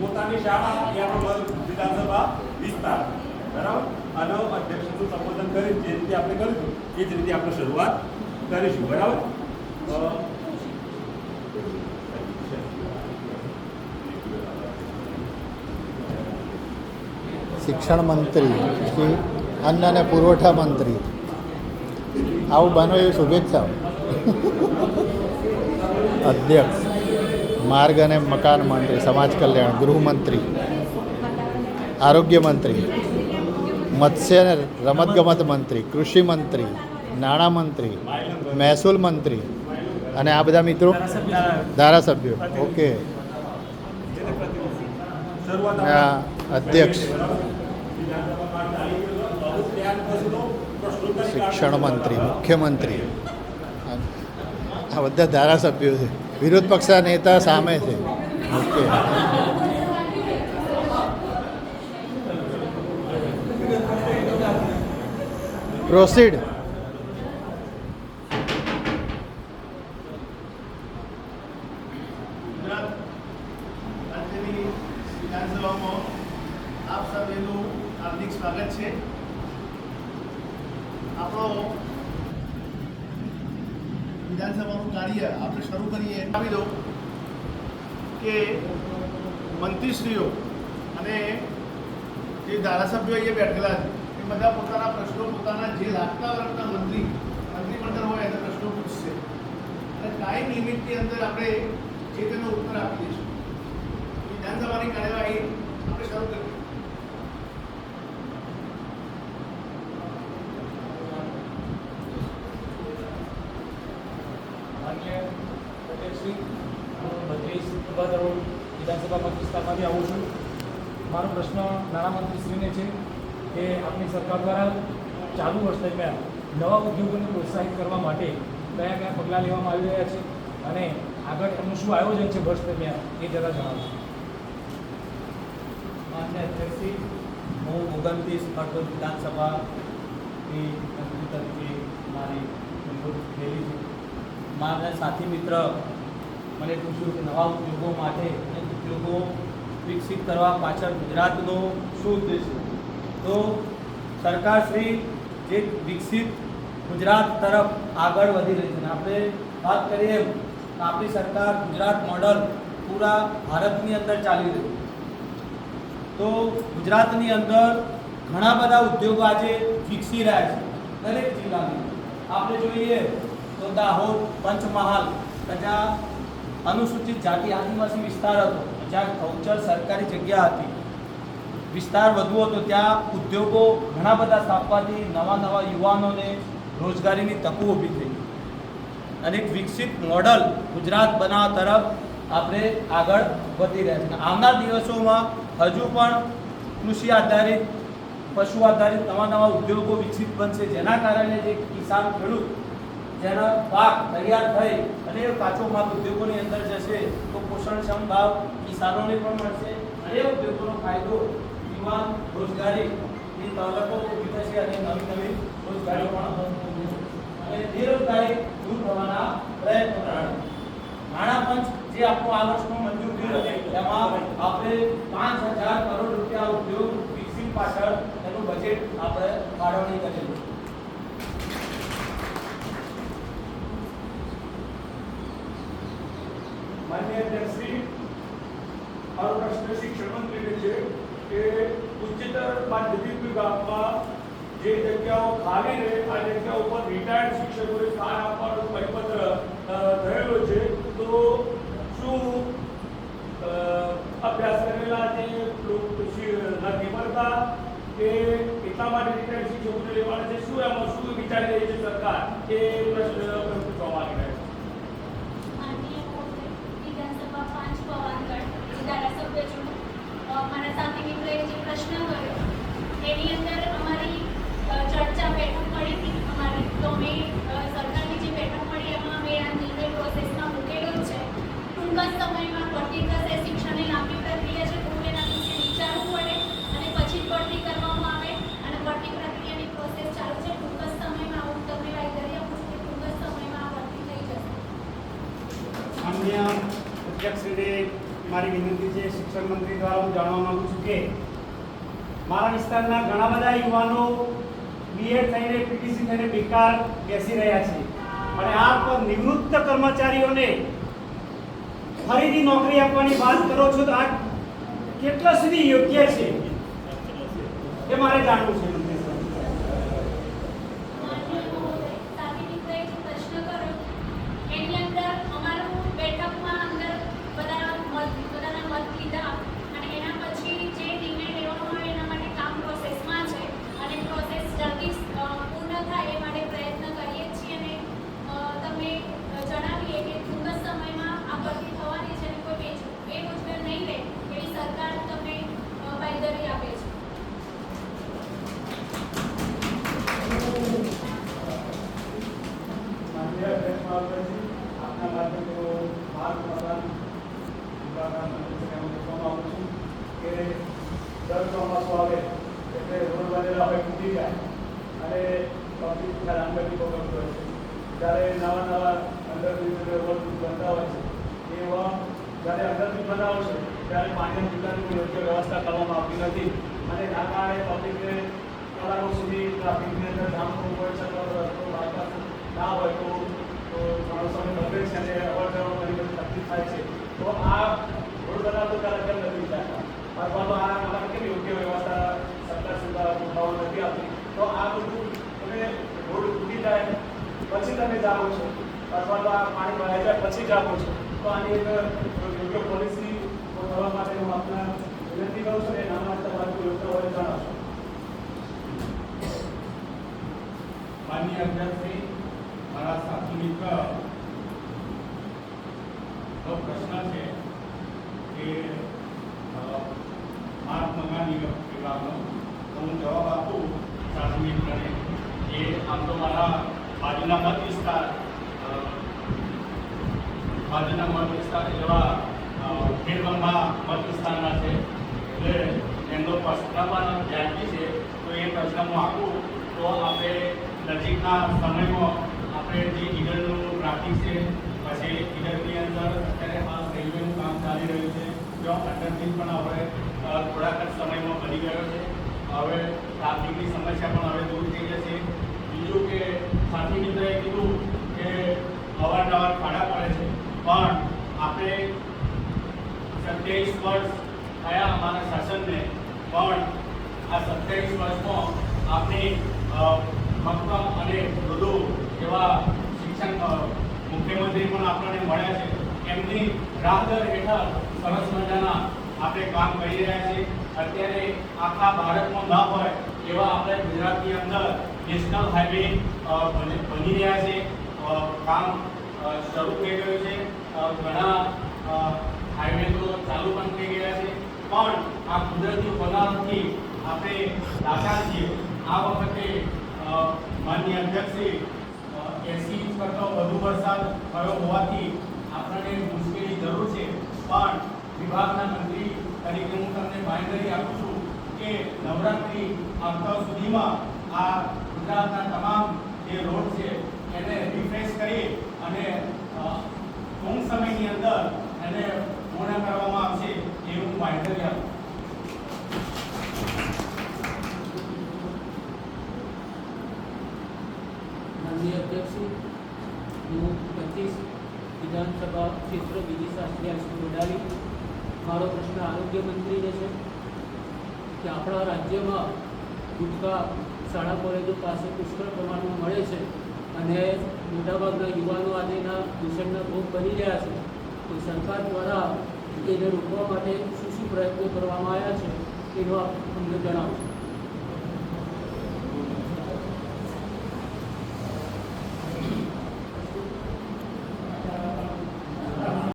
પોતાની શાળા એ આપણો વિધાનસભા વિસ્તાર. બરાબર? અને અધ્યક્ષનું સંબોધન કરી જે રીતે આપણે કરીશું, એ જ રીતે આપણે શરૂઆત કરીશું. બરાબર? શિક્ષણ મંત્રી શ્રી અન્ન અને પુરવઠા મંત્રી. આવું બનો એ શુભેચ્છાઓ. અધ્યક્ષ. માર્ગ અને મકાન મંત્રી, સમાજ કલ્યાણ, ગૃહમંત્રી, આરોગ્ય મંત્રી, મત્સ્ય અને રમતગમત મંત્રી, કૃષિ મંત્રી, નાણાં મંત્રી, મહેસૂલ મંત્રી અને આ બધા મિત્રો ધારાસભ્યો. ઓકે અધ્યક્ષ, શિક્ષણ મંત્રી, મુખ્યમંત્રી. આ બધા ધારાસભ્યો છે. વિરોધ પક્ષના નેતા સામે છે. ઓકે. પ્રોસીડ વિધાનસભામાં આપ સૌનું હાર્દિક સ્વાગત છે. આપણો વિધાનસભાનું કાર્ય આપણે શરૂ કરીએ આપી દો કે મંત્રીશ્રીઓ અને જે ધારાસભ્યો અહીંયા બેઠેલા છે, એ બધા પોતાના પ્રશ્નો પોતાના જે લાગતા વર્ગના મંત્રી, મંત્રીમંડળ હોય એને પ્રશ્નો પૂછશે. અને ટાઈમ લિમિટની અંદર આપણે જે તેનો ઉત્તર આપી દઈશું. વિધાનસભાની કાર્યવાહી આપણે શરૂ કરીએ માન્ય અધ્યક્ષશ્રી હું બત્રીસ પ્રભાત રોડ વિધાનસભા મત વિસ્તારમાંથી આવું છું મારો પ્રશ્ન નાણામંત્રીશ્રીને છે કે આપણી સરકાર દ્વારા ચાલુ વર્ષ દરમિયાન નવા ઉદ્યોગોને પ્રોત્સાહિત કરવા માટે કયા કયા પગલાં લેવામાં આવી રહ્યા છે અને આગળ એમનું શું આયોજન છે વર્ષ દરમિયાન એ જરા જણાવશો. માન્ય અધ્યક્ષશ્રી, હું ઓગણત્રીસ અડધોદ વિધાનસભાની મંત્રી તરીકે મારી નિવૃત્ત થયેલી છું. મારા સાથી મિત્ર, મને પૂછ્યું કે નવા ઉદ્યોગો માટે ઉદ્યોગો વિકસિત કરવા પાછળ ગુજરાતનો શું ઉદ્દેશ છે? તો સરકારશ્રી જે વિકસિત ગુજરાત તરફ આગળ વધી રહી છે આપણે વાત કરીએ તો આપણી સરકાર ગુજરાત મોડલ પૂરા ભારતની અંદર ચાલી રહી છે. તો ગુજરાતની અંદર ઘણા બધા ઉદ્યોગો આજે વિકસી રહ્યા છે, દરેક જિલ્લાની. આપણે જોઈએ તો દાહોદ, પંચમહાલ કે અનુસૂચિત જાતિ આદિવાસી વિસ્તાર હતો. જ્યાં ગૌચર સરકારી જગ્યા હતી. વિસ્તાર વધુ હતો ત્યાં ઉદ્યોગો ઘણા બધા સ્થાપવાથી નવા નવા યુવાનોને રોજગારીની તકો ઊભી થઈ. અને એક વિકસિત મોડલ ગુજરાત બનાવવા તરફ આપણે આગળ વધી રહ્યા છે અને આવનાર દિવસોમાં હજુ પણ કૃષિ આધારિત, પશુ આધારિત નવા નવા ઉદ્યોગો વિકસિત બનશે. જેના કારણે જે કિસાન ખેડૂત જેનો પાક તૈયાર થઈ અને કાચો માલ ઉદ્યોગોની અંદર જશે, તો પોષણક્ષમ ભાવ કિસાનોને પણ મળશે અને ઉદ્યોગોનો ફાયદો, યુવાન રોજગારીની તકો ઊભી થશે અને નવી નવી રોજગારીઓ પણ અને બેરોજગારી દૂર થવાના પ્રયત્નો કરવાના નાણાં પંચ જે આપણો આ વર્ષનો મંજૂર થયું એમાં આપણે પાંચ હજાર કરોડ રૂપિયા ઉદ્યોગ વિકસિત પાછળ એનું બજેટ આપણે ફાળવણી કરેલું માન્ય અધ્યક્ષશ્રી પ્રશ્ન શિક્ષણ મંત્રીને છે કે ઉચ્ચતર માધ્યમિક વિભાગમાં જે જગ્યાઓ ખાલી રહે, આ જગ્યા ઉપર રિટાયર્ડ શિક્ષકોને સ્થાન આપવાનો પરિપત્ર થયેલો છે. તો શું અભ્યાસ કરેલા જે નથી મળતા કે એટલા માટે રિટાયર્ડ શિક્ષકોને લેવાના છે? શું એમાં શું વિચારી રહી છે સરકાર? એ પ્રશ્ન પૂછવા માંગી રહ્યા છે માનનીય વિધાનસભા પાંચ પવાનગઢ ધારાસભ્ય છું અ, મારા સાથે મિત્રએ જે પ્રશ્ન કર્યો એની અંદર અમારી અ, ચર્ચા બેઠક મળી હતી અમારી તો અમે અ, સરકારની જે બેઠક મળી એમાં અમે આ નિર્ણય પ્રોસેસમાં મૂકેલો જ છે ટૂંક શિક્ષણ મંત્રી દ્વારા હું જાણવા માંગુ છું કે મારા વિસ્તારના ઘણા બધા યુવાનો બીએડ થઈને પીટીસી થઈને બેકાર બેસી રહ્યા છે. અને આપ નિવૃત્ત કર્મચારીઓને ફરીથી નોકરી આપવાની વાત કરો છો તો આ કેટલા સુધી યોગ્ય છે? એ મારે જાણવું છે. આપના માધ્યમથી હું મકાન વિભાગના માંગુ છું કે દર ચોમાસું આવે એટલે રોડ બનેલા હોય તૂટી જાય અને પબ્લિક હેરાનગતિ ભોગવતી હોય છે. જ્યારે નવા નવા અંડરબ્રિજ રોડ બનતા હોય છે, એવા જ્યારે અંડરબ્રિજ બનાવો છે, ત્યારે પાણી પીવાની વ્યવસ્થા કરવામાં આવતી નથી. અને આ કારણે પબ્લિકને કલાકો સુધી ટ્રાફિકની અંદર જામ પછી તમે જાઓ છો તો આની અંદર યોગ્ય પોલિસી કરવા માટે હું આપને વિનંતી કરું છું એના યોગ્ય હોય જણાવશો માનનીય અધ્યક્ષશ્રી મારા સાથી મિત્ર નો પ્રશ્ન છે કે અ, માર્ગ મકાન નિગમ વિભાગનો તો હું જવાબ આપું સાથી મિત્રને કે આમ તો મારા બાજુના મત વિસ્તાર બાજુના મત વિસ્તાર એવા ખેડબંબા મત વિસ્તારના છે. એટલે એમનો પ્રશ્નમાં વ્યાજબી છે, તો એ પ્રશ્ન હું આપું, તો આપણે નજીકના સમયમાં આપણે જે ઈડરનું ટ્રાફિક છે, પછી ઈડરની અંદર અત્યારે આ રેલવેનું કામ ચાલી રહ્યું છે, ત્યાં અંડરબ્રિજ પણ હવે થોડાક જ સમયમાં બની ગયો છે. હવે ટ્રાફિકની સમસ્યા પણ હવે દૂર થઈ જશે. બીજું કે સાથી મિત્રએ કીધું કે અવારનવાર ખાડા પડે છે. પણ આપણે સત્યાવીસ વર્ષ થયા અમારા શાસનને, પણ આ સત્યાવીસ વર્ષમાં આપણે મક્કમ અને મૃદુ એવા શિક્ષણ મુખ્યમંત્રી પણ આપણને મળ્યા છે. એમની રાહદર હેઠળ સરસ મજાના આપણે કામ કરી રહ્યા છીએ. અત્યારે આખા ભારતમાં ન હોય એવા આપણે ગુજરાતની અંદર નેશનલ હાઈવે બની રહ્યા છે. કામ શરૂ થઈ ગયું છે. ઘણા હાઈવે તો ચાલુ પણ થઈ ગયા છે. પણ આ કુદરતી બનાવથી આપણે દાખલા છીએ. આ વખતે માન્ય અધ્યક્ષે એસી ઇંચ કરતાં વધુ વરસાદ થયો હોવાથી આપણને મુશ્કેલી જરૂર છે. પણ વિભાગના મંત્રી તરીકે હું તમને બાંયધરી આપું છું. કે નવરાત્રિ આવતા સુધીમાં આ ગુજરાતના તમામ જે રોડ છે એને રિફ્રેશ કરી અને ટૂંક સમયની અંદર એને પૂર્ણ કરવામાં આવશે એવું બાંયધરી આપું માનનીય અધ્યક્ષ હું વિધાનસભા ક્ષેત્ર બીજી શાસ્ત્રી હાઈસ્કૂલ વડાલી મારો પ્રશ્ન આરોગ્ય મંત્રીને છે. કે આપણા રાજ્યમાં ગુટકા શાળા કોલેજો પાસે પુષ્કળ પ્રમાણમાં મળે છે અને મોટાભાગના યુવાનો આજેના દૂષણના ભોગ બની રહ્યા છે. તો સરકાર દ્વારા એને રોકવા માટે શું શું પ્રયત્નો કરવામાં આવ્યા છે, એનો અમને જણાવશો.